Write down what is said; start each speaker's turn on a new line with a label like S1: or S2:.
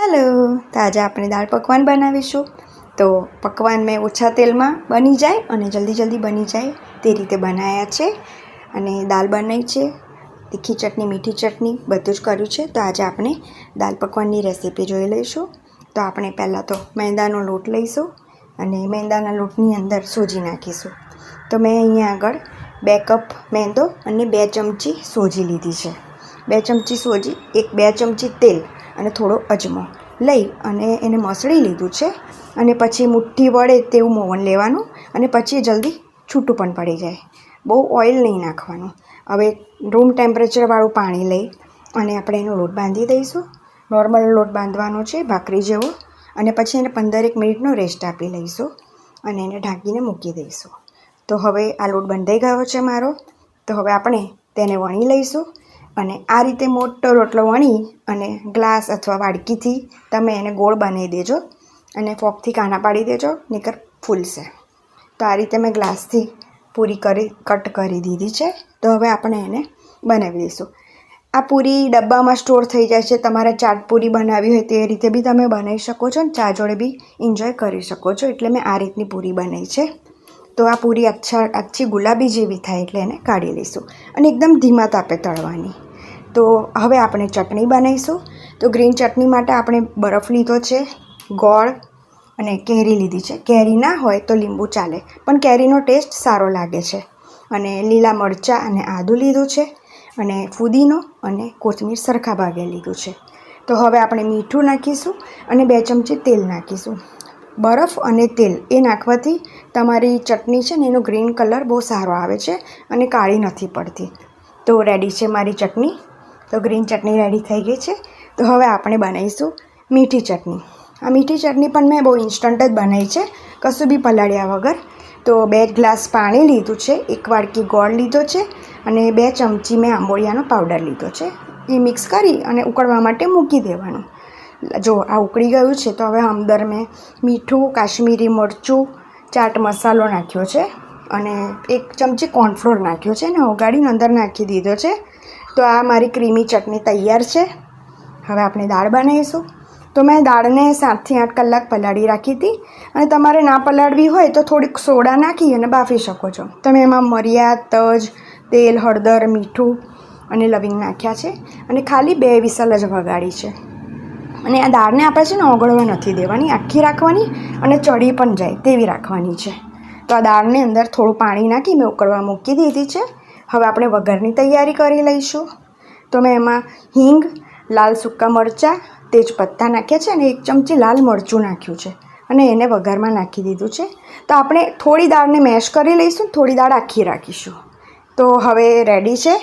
S1: Hello તો આજે આપણે દાળ પકવાન બનાવીશું. તો પકવાન મેં ઓછા તેલમાં બની જાય અને જલ્દી જલ્દી બની જાય તે રીતે બનાવ્યા છે. અને દાળ બનાવી છે. તીખી ચટણી, મીઠી ચટણી બધું જ કર્યું છે. તો આજે આપણે દાળ પકવાનની રેસીપી જોઈ લઈશું. તો આપણે પહેલાં તો મેંદાનો લોટ લઈશું અને મેંદાના લોટની અંદર સોજી નાખીશું. તો મેં અહીંયા આગળ બે કપ મેંદો અને બે ચમચી સોજી લીધી છે. બે ચમચી સોજી, એક બે ચમચી તેલ. અને થોડો અજમો. લઈ અને એને મસળી લીધું છે અને પછી મુઠ્ઠી વળે તેવું મોવન લેવાનું અને પછી જલ્દી છૂટું પણ પડી જાય. બહુ ઓઇલ નહીં નાખવાનું. હવે રૂમ ટેમ્પરેચરવાળું પાણી લઈ અને આપણે એનો લોટ બાંધી દઈશું. નોર્મલ લોટ બાંધવાનો છે ભાખરી જેવો. અને પછી એને પંદરેક મિનિટનો રેસ્ટ આપી લઈશું અને એને ઢાંકીને મૂકી દઈશું. તો હવે આ લોટ બંધાઈ ગયો છે મારો. તો હવે આપણે તેને વણી લઈશું. અને આ રીતે મોટો રોટલો વણી અને ગ્લાસ અથવા વાડકીથી તમે એને ગોળ બનાવી દેજો અને ફોકથી કાના પાડી દેજો, નીકર ફૂલશે. તો આ રીતે મેં ગ્લાસથી પૂરી કરી, કટ કરી દીધી છે. તો હવે આપણે એને બનાવી દઈશું. આ પૂરી ડબ્બામાં સ્ટોર થઈ જાય છે. તમારે ચાટ પૂરી બનાવી હોય તે રીતે બી તમે બનાવી શકો છો અને ચા જોડે બી એન્જોય કરી શકો છો. એટલે મેં આ રીતની પૂરી બનાવી છે. તો આ પૂરી અચ્છા આછી ગુલાબી જેવી થાય એટલે એને કાઢી લઈશું. અને એકદમ ધીમા તાપે તળવાની. તો હવે આપણે ચટણી બનાવીશું. તો ગ્રીન ચટણી માટે આપણે બરફ લીધો છે, ગોળ અને કેરી લીધી છે. કેરી ના હોય તો લીંબુ ચાલે, પણ કેરીનો ટેસ્ટ સારો લાગે છે. અને લીલા મરચાં અને આદું લીધું છે અને ફુદીનો અને કોથમીર સરખા ભાગે લીધું છે. તો હવે આપણે મીઠું નાખીશું અને બે ચમચી તેલ નાખીશું. બરફ અને તેલ એ નાખવાથી તમારી ચટણી છે ને એનો ગ્રીન કલર બહુ સારો આવે છે અને કાળી નથી પડતી. તો રેડી છે મારી ચટણી. તો ગ્રીન ચટણી રેડી થઈ ગઈ છે. તો હવે આપણે બનાવીશું મીઠી ચટણી. આ મીઠી ચટણી પણ મેં બહુ ઇન્સ્ટન્ટ જ બનાવી છે, કશું બી પલાળ્યા વગર. તો બે ગ્લાસ પાણી લીધું છે, એક વાડકી ગોળ લીધો છે અને બે ચમચી મેં આંબોળિયાનો પાવડર લીધો છે. એ મિક્સ કરી અને ઉકળવા માટે મૂકી દેવાનું. જો આ ઉકળી ગયું છે, તો હવે અંદર મેં મીઠું, કાશ્મીરી મરચું, ચાટ મસાલો નાખ્યો છે અને એક ચમચી કોર્નફ્લોર નાખ્યો છે અને ઓગાળીને અંદર નાખી દીધો છે. તો આ મારી ક્રીમી ચટણી તૈયાર છે. હવે આપણે દાળ બનાવીશું. તો મેં દાળને સાતથી આઠ કલાક પલાળી રાખી હતી. અને તમારે ના પલાળવી હોય તો થોડીક સોડા નાખી અને બાફી શકો છો. તમે એમાં મરિયા તજ, તેલ, હળદર, મીઠું અને લવિંગ નાખ્યા છે. અને ખાલી બે વિસલ જ વગાડી છે. અને આ દાળને આપણે છે ને ઓગળવા નથી દેવાની, આખી રાખવાની અને ચડી પણ જાય તેવી રાખવાની છે. તો આ દાળને અંદર થોડું પાણી નાખી મેં ઉકળવા મૂકી દીધી છે. હવે આપણે વઘારની તૈયારી કરી લઈશું. તો મેં એમાં હિંગ, લાલ સૂકા મરચાં તેજપત્તા નાખ્યા છે અને એક ચમચી લાલ મરચું નાખ્યું છે. અને એને વઘારમાં નાખી દીધું છે. તો આપણે થોડી દાળને મેશ કરી લઈશું થોડી દાળ આખી રાખીશું. તો હવે રેડી છે.